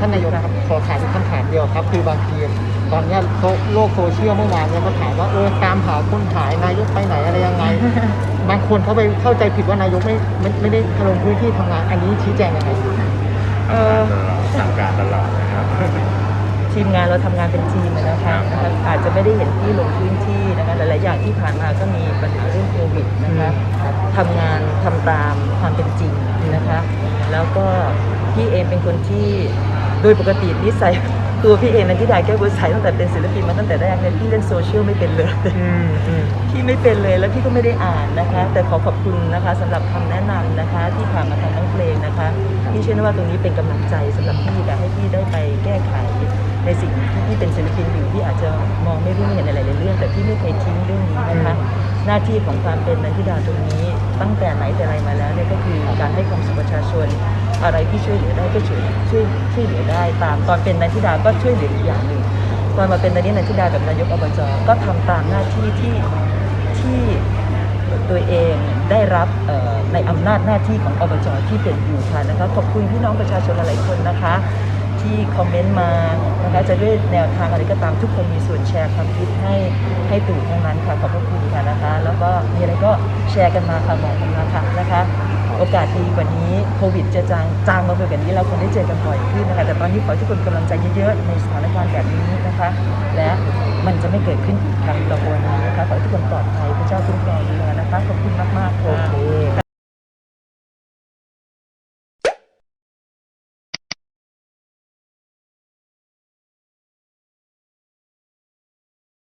ท่านนายกครับขอถามอีกคำถามเดียวครับ คือบางทีตอนเนี้ยโลกโลกโซเชียลเมื่อวานเนี่ยก็ถามว่าเออตามหาคนหายนายกไปไหนอะไรยังไง บางคนเขาไปเข้าใจผิดว่านายกไม่ไม่ไม่ได้ลงพื้นที่ทำงานอันนี้ชี้แจงยังไงเออสั่งการตลอดนะครับทีมงานเราทำงานเป็นทีมอะนะคะนะคะอาจจะไม่ได้เห็นที่ลงพื้นที่นะคะหลายๆอย่างที่ผ่านมาก็มีปัญหาเรื่องโควิดนะคะครับทำงานทำตามความเป็นจริงนะคะ แล้วก็ พี่เองเป็นคนที่โดยปกตินิสัยตัวพี่เองนันทิดาแก้วบุษใสตั้งแต่เป็นศิลปินมาตั้งแต่แรกเนี่ยพี่เล่นโซเชียลไม่เป็นเลยอืมอืมพี่ไม่เป็นเลยแล้วพี่ก็ไม่ได้อ่านนะคะ แต่ขอขอบคุณนะคะสำหรับคำแนะนำนะคะ ที่ผ่านมาทางน้องเพลงนะคะพี่เชื่อว่าตรงนี้เป็นกำลังใจสำหรับพี่และให้พี่ได้ไปแก้ไขในสิ่งที่พี่เป็นศิลปินอยู่ที่อาจจะมองไม่รู้ไม่เห็นในหลายๆเรื่อง แต่พี่ไม่เคยทิ้งเรื่องนี้นะคะหน้าที่ของความเป็นนันทิดาตรงนี้ตั้งแต่ไหนแต่ไรมาแล้วเนี่ยก็คือการให้ความสุขประชาชน อะไรที่ช่วยเหลือได้ก็ช่วยช่วยช่วยเหลือได้ตาม ตอนเป็นนันทิดาก็ช่วยเหลืออีกอย่างหนึ่งตอนมาเป็นนนี้นันทิดาแบบนายกอบจก็ทำตามหน้าที่ที่ที่ตัวเองได้รับในอำนาจหน้าที่ของอบจที่เป็นอยู่ค่ะนะคะขอบคุณพี่น้องประชาชนหลายคนนะคะ ที่คอมเมนต์มานะคะจะด้วยแนวทางอะไรก็ตามทุกคนมีส่วนแชร์ความคิดให้ให้ตู่ทั้งนั้นค่ะขอบพระคุณ นะคะ แล้วก็มีอะไรก็แชร์กันมาค่ะบอกกันมาค่ะนะคะ โอกาสดีกว่านี้โควิดจะจางจางมาเป็นแบบนี้เราคงได้เจอกันบ่อยขึ้นนะคะ แต่ตอนนี้ขอให้ทุกคนกำลังใจเยอะๆในสถานการณ์แบบนี้นะคะ และมันจะไม่เกิดขึ้นอีกครั้งต่อไปนี้นะคะขอให้ทุกคนปลอดภัยพระเจ้าคุ้มครองดูแลนะคะขอบคุณมากๆค่ะ